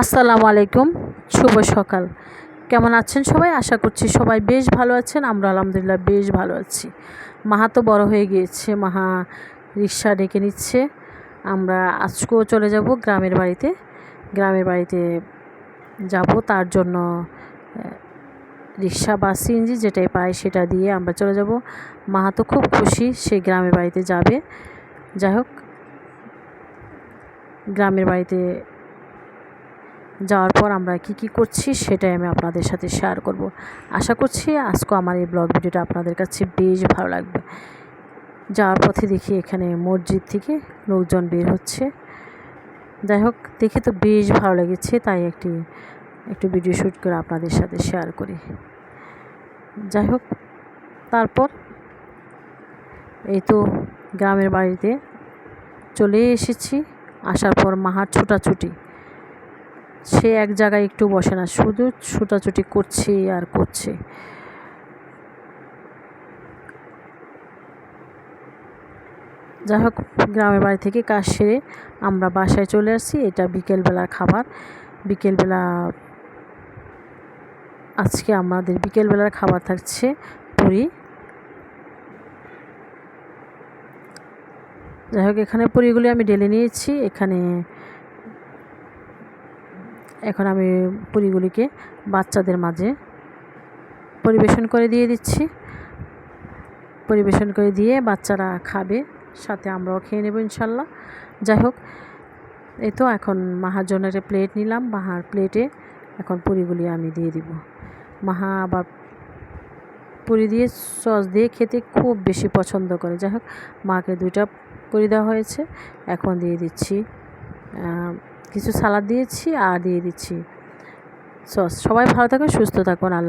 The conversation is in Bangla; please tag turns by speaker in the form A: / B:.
A: আসসালামু আলাইকুম, শুভ সকাল। কেমন আছেন সবাই? আশা করছি সবাই বেশ ভালো আছেন, আমরা আলহামদুলিল্লাহ বেশ ভালো আছি। মাহা তো বড় হয়ে গিয়েছে, মাহা রিক্সা ডেকে নিচ্ছে। আমরা আজকেও চলে যাব গ্রামের বাড়িতে। গ্রামের বাড়িতে যাব, তার জন্য রিক্সা বা সিএনজি যেটাই পাই সেটা দিয়ে আমরা চলে যাব। মাহা তো খুব খুশি, সে গ্রামের বাড়িতে যাবে। যাই হোক, গ্রামের বাড়িতে যাওয়ার পর আমরা কি কি করছি সেটাই আমি আপনাদের সাথে শেয়ার করব। আশা করছি আজকে আমার এই ব্লগ ভিডিওটা আপনাদের কাছে বেশ ভালো লাগবে। যাওয়ার পথে দেখি এখানে মসজিদ থেকে লোকজন বের হচ্ছে। যাই হোক, দেখে তো বেশ ভালো লেগেছে, তাই একটি, একটু ভিডিও শ্যুট করে আপনাদের সাথে শেয়ার করি। যাই হোক, তারপর এই তো গ্রামের বাড়িতে চলে এসেছি। আসার পর মাহার ছোটাছুটি। সে এক জায়গায় একটু বসে না, শুধু ছুটাছুটি করছে আর করছে। যাই হোক, গ্রামের বাড়ি থেকে কাজ সেরে আমরা বাসায় চলে আসছি। এটা বিকেলবেলার খাবার। বিকেলবেলা, আজকে আমাদের বিকেলবেলার খাবার থাকছে পুরি। যাই হোক, এখানে পুরিগুলি আমি ডেলে নিয়েছি। এখানে এখন আমি পুরিগুলিকে বাচ্চাদের মাঝে পরিবেশন করে দিয়ে দিচ্ছি। পরিবেশন করে দিয়ে বাচ্চারা খাবে, সাথে আমরাও খেয়ে নেব ইনশাল্লাহ। যাই হোক, এই তো এখন মাহার জন্য প্লেট নিলাম। মাহার প্লেটে এখন পুরিগুলি আমি দিয়ে দিব। মাহা আবার পুরি দিয়ে সস দিয়ে খেতে খুব বেশি পছন্দ করে। যাই হোক, মাকে দুইটা পুরি দেওয়া হয়েছে। এখন দিয়ে দিচ্ছি কিছু সালাদ দিয়েছি আর দিয়ে দিচ্ছি। সস সবাই ভালো থাকুন সুস্থ থাকুন আল্লাহ